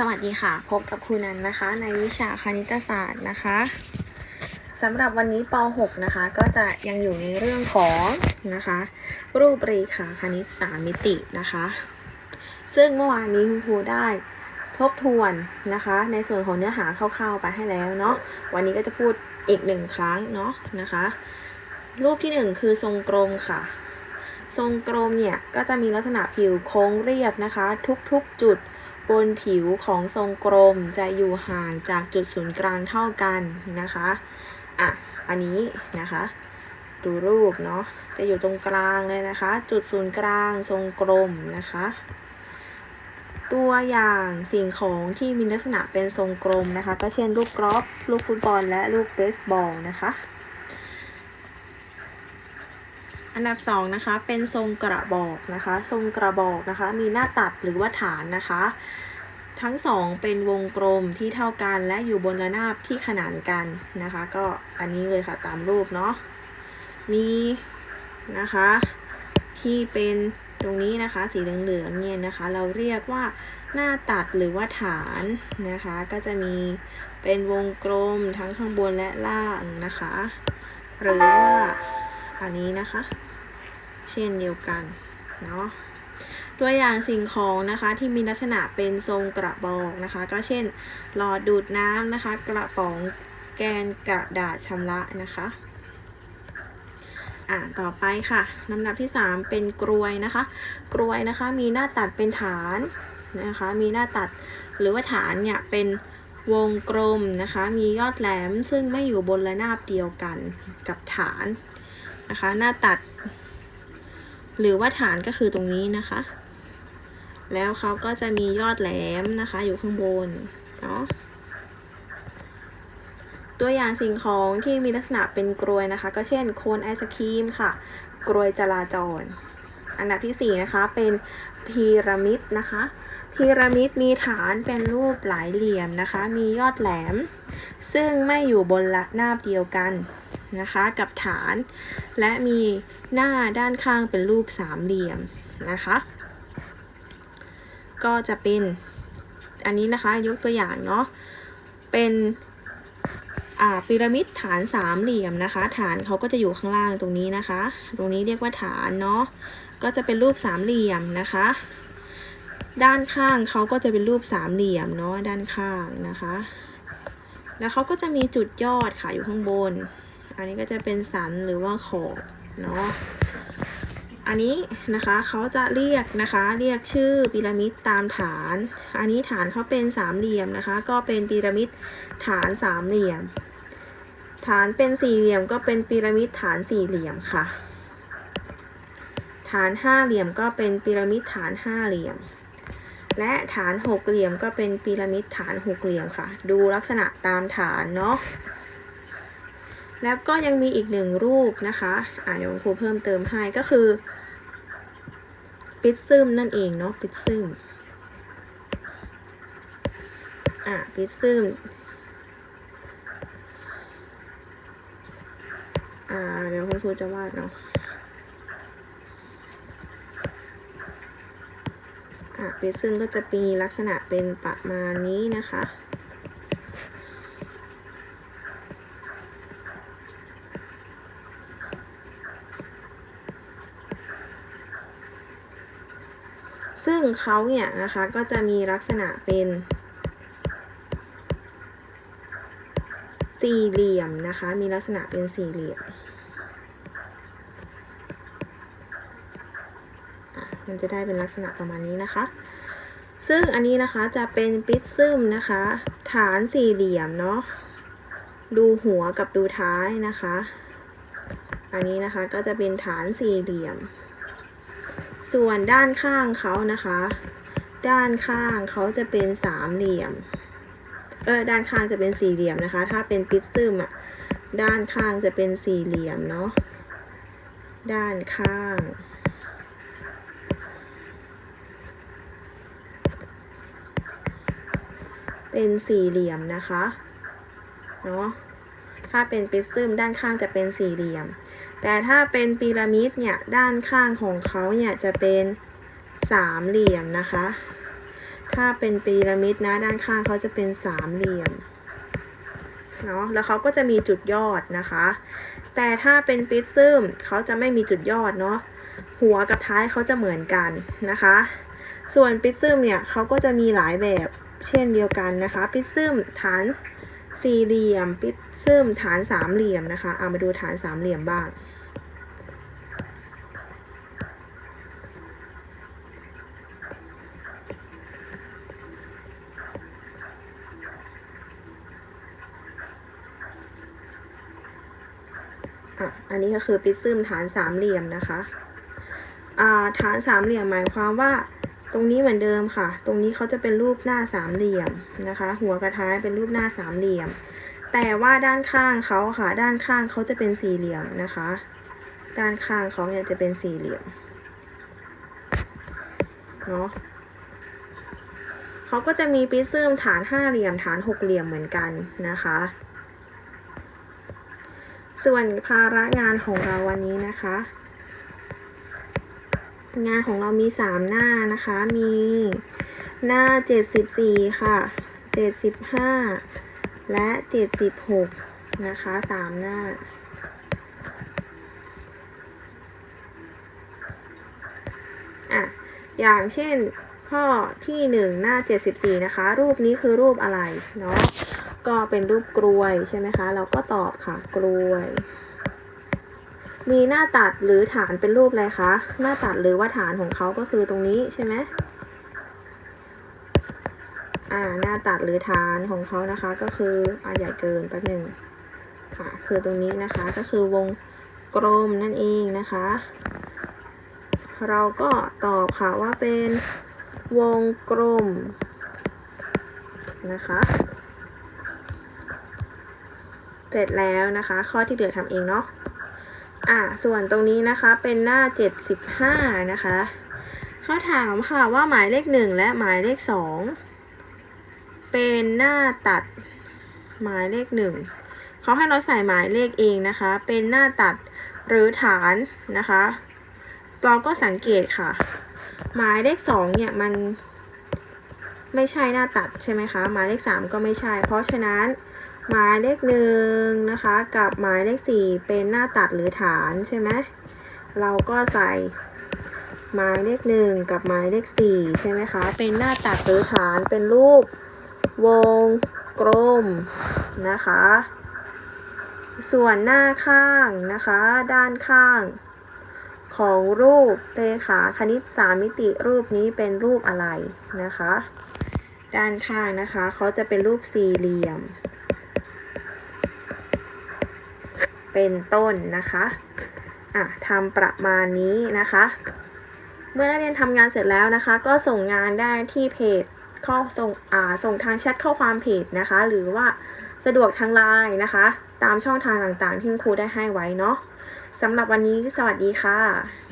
สวัสดีค่ะ พบกับครูนันนะคะ ในวิชาคณิตศาสตร์นะคะสำหรับวันนี้ป .6 นะคะ ก็จะยังอยู่ในเรื่องของนะคะ รูปเรีขาคณิตสามมิตินะคะ ซึ่งเมื่อวานนี้คุณครูได้ทบทวนนะคะ ในส่วนของเนื้อหาคร่าวๆไปให้แล้วเนาะวันนี้ก็จะพูดอีกหนึ่งครั้งเนาะนะคะ รูปที่หนึ่งคือทรงกลมค่ะ ทรงกลมเนี่ยก็จะมีลักษณะผิวโค้งเรียบนะคะ ทุกๆจุด บนผิวของทรงกลมจะอยู่ห่างจากจุดศูนย์กลางเท่ากันนะคะ อะ อันนี้นะคะ ดูรูปเนาะ จะอยู่ตรงกลางเลยนะคะ จุดศูนย์กลางทรงกลมนะคะ ตัวอย่างสิ่งของที่มีลักษณะเป็นทรงกลมนะคะ ก็เช่นลูกกรอล์ฟลูกฟุตบอลและลูกเบสบอลนะคะ อันดับสองนะคะเป็นทรงกระบอกนะคะ ทรงกระบอกนะคะ มีหน้าตัดหรือว่าฐานนะคะ ทั้งสองเป็นวงกลมที่เท่ากันและอยู่บนระนาบที่ขนานกันนะคะ ก็อันนี้เลยค่ะตามรูปเนาะมีนะคะที่เป็นตรงนี้นะคะสีเหลืองๆเนี่ยนะคะ เราเรียกว่าหน้าตัดหรือว่าฐานนะคะ ก็จะมีเป็นวงกลมทั้งข้างบนและล่างนะคะ หรือว่าอันนี้นะคะ ช่นเดียวกันเนาะตัวอย่างสิ่งของนะคะที่มีลักษณะเป็นทรงกระบอกนะคะ ก็เช่น หลอดดูดน้ำนะคะ กระป๋องแกนกระดาษชำระนะคะอะต่อไปค่ะลำดับที่ 3 เป็นกรวยนะคะ กรวยนะคะมีหน้าตัดเป็นฐานนะคะ มีหน้าตัดหรือว่าฐานเนี่ยเป็นวงกลมนะคะ มียอดแหลมซึ่งไม่อยู่บนระนาบเดียวกันกับฐานนะคะ หน้าตัด หรือว่าฐานก็คือตรงนี้นะคะ แล้วเขาก็จะมียอดแหลมนะคะ อยู่ข้างบนเนาะตัวอย่างสิ่งของที่มีลักษณะเป็นกรวยนะคะ ก็เช่นโคนไอศครีมค่ะ กรวยจราจร อันดับที่ 4 นะคะ เป็นพีระมิดนะคะพีระมิดมีฐานเป็นรูปหลายเหลี่ยมนะคะ มียอดแหลม ซึ่งไม่อยู่บนละนาบเดียวกัน นะคะกับฐาน และมีหน้าด้านข้างเป็นรูปสามเหลี่ยมนะคะก็จะเป็นอันนี้นะคะยกตัวอย่างเนาะเป็นพีระมิดฐานสามเหลี่ยมนะคะ ฐานเขาก็จะอยู่ข้างล่างตรงนี้นะคะ ตรงนี้เรียกว่าฐานเนาะก็จะเป็นรูปสามเหลี่ยมนะคะ ด้านข้างเขาก็จะเป็นรูปสามเหลี่ยมเนาะด้านข้างนะคะ แล้วเขาก็จะมีจุดยอดค่ะอยู่ข้างบน อันนี้ก็จะเป็นสันหรือว่าขอบเนาะอันนี้นะคะเขาจะเรียกนะคะเรียกชื่อพีระมิดตามฐาน อันนี้ฐานเขาเป็นสามเหลี่ยมนะคะ ก็เป็นพีระมิดฐานสามเหลี่ยม ฐานเป็นสี่เหลี่ยมก็เป็นพีระมิดฐานสี่เหลี่ยมค่ะ ฐานห้าเหลี่ยมก็เป็นพีระมิดฐานห้าเหลี่ยม และฐานหกเหลี่ยมก็เป็นพีระมิดฐานหกเหลี่ยมค่ะ ดูลักษณะตามฐานเนาะ แล้วก็ยังมีอีกหนึ่งรูปนะคะอ่าเดี๋ยวครูเพิ่มเติมให้ก็คือ ปิดซึมนั่นเองเนาะปิดซึมอ่าปิดซึมอ่าเดี๋ยวคุณครูจะวาดเนาะอ่าปิดซึมก็จะมีลักษณะเป็นประมาณนี้นะคะ ซึ่งเขาเนี่ยนะคะก็จะมีลักษณะเป็น สี่เหลี่ยมนะคะ มีลักษณะเป็นสี่เหลี่ยม มันจะได้เป็นลักษณะประมาณนี้นะคะ ซึ่งอันนี้นะคะจะเป็นปิดซึมนะคะ ฐานสี่เหลี่ยมเนาะ ดูหัวกับดูท้ายนะคะ อันนี้นะคะก็จะเป็นฐานสี่เหลี่ยม ส่วนด้านข้างเขานะคะ ด้านข้างเขาจะเป็นสามเหลี่ยม เออด้านข้างจะเป็นสี่เหลี่ยมนะคะ ถ้าเป็นปิดซึมอะ ด้านข้างจะเป็นสี่เหลี่ยมเนาะ ด้านข้าง เป็นสี่เหลี่ยมนะคะ เนาะ ถ้าเป็นปิดซึมด้านข้างจะเป็นสี่เหลี่ยม แต่ถ้าเป็นพีระมิดเนี่ยด้านข้างของเขาเนี่ยจะเป็นสามเหลี่ยมนะคะ ถ้าเป็นพีระมิดนะด้านข้างเขาจะเป็นสามเหลี่ยมเนาะแล้วเขาก็จะมีจุดยอดนะคะ แต่ถ้าเป็นปิซึมเขาจะไม่มีจุดยอดเนาะหัวกับท้ายเขาจะเหมือนกันนะคะ ส่วนปิซึมเนี่ยเขาก็จะมีหลายแบบเช่นเดียวกันนะคะปิซึมฐานสี่เหลี่ยม ปิซึมฐานสามเหลี่ยมนะคะ เอามาดูฐานสามเหลี่ยมบ้าง อะอันนี้ก็คือปิซึมฐานสามเหลี่ยมนะคะอ่าฐานสามเหลี่ยมหมายความว่า ตรงนี้เหมือนเดิมค่ะ ตรงนี้เขาจะเป็นรูปหน้าสามเหลี่ยมนะคะ หัวกระท้ายเป็นรูปหน้าสามเหลี่ยม แต่ว่าด้านข้างเขาค่ะ ด้านข้างเขาจะเป็นสี่เหลี่ยมนะคะ ด้านข้างเขาเนี่ยจะเป็นสี่เหลี่ยมเนาะเขาก็จะมีปิซึมฐานห้าเหลี่ยมฐานหกเหลี่ยมเหมือนกันนะคะ ส่วนภาระงานของเราวันนี้นะคะ งานของเรามีสามหน้านะคะ มีหน้าเจ็ดสิบสี่ค่ะเจ็ดสิบห้าและเจ็ดสิบหกนะคะสามหน้าอะอย่างเช่นข้อที่หนึ่งหน้าเจ็ดสิบสี่นะคะ รูปนี้คือรูปอะไรเนาะ ก็เป็นรูปกลวยใช่ไหมคะ เราก็ตอบค่ะกลวย มีหน้าตัดหรือฐานเป็นรูปอะไรคะ หน้าตัดหรือว่าฐานของเขาก็คือตรงนี้ใช่ไหมอ่าหน้าตัดหรือฐานของเขานะคะก็คืออ่าใหญ่เกินแป๊บหนึ่งค่ะคือตรงนี้นะคะก็คือวงกลมนั่นเองนะคะ เราก็ตอบค่ะว่าเป็นวงกลมนะคะ ร็จแล้วนะคะ ข้อที่เหลือทำเองเนาะอะส่วนตรงนี้นะคะเป็นหน้า 75 นะคะเขาถามค่ะว่าหมายเลข 1 และหมายเลข 2 เป็นหน้าตัดหมายเลข 1เขาให้เราใส่หมายเลขเองนะคะ เป็นหน้าตัดหรือฐานนะคะ เราก็สังเกตค่ะ หมายเลข 2 เนี่ยมันไม่ใช่หน้าตัดใช่ไหมคะ หมายเลข 3 ก็ไม่ใช่ เพราะฉะนั้น หมายเลขหนึ่งนะคะ กับหมายเลขสี่เป็นหน้าตัดหรือฐานใช่ไหมเราก็ใส่หมายเลขหนึ่งกับหมายเลขสี่ใช่ไหมคะ เป็นหน้าตัดหรือฐานเป็นรูป วงกลมนะคะ ส่วนหน้าข้างนะคะ ด้านข้าง ของรูปเรขาคณิตสามมิติรูปนี้เป็นรูปอะไรนะคะ ด้านข้างนะคะเขาจะเป็นรูปสี่เหลี่ยม เป็นต้นนะคะอะทำประมาณนี้นะคะ เมื่อนักเรียนทำงานเสร็จแล้วนะคะ ก็ส่งงานได้ที่เพจข้อส่งอ่าส่งทางแชทข้อความเพจนะคะ หรือว่าสะดวกทางไลน์นะคะ ตามช่องทางต่างๆ ที่คุณครูได้ให้ไว้เนาะสำหรับวันนี้สวัสดีค่ะ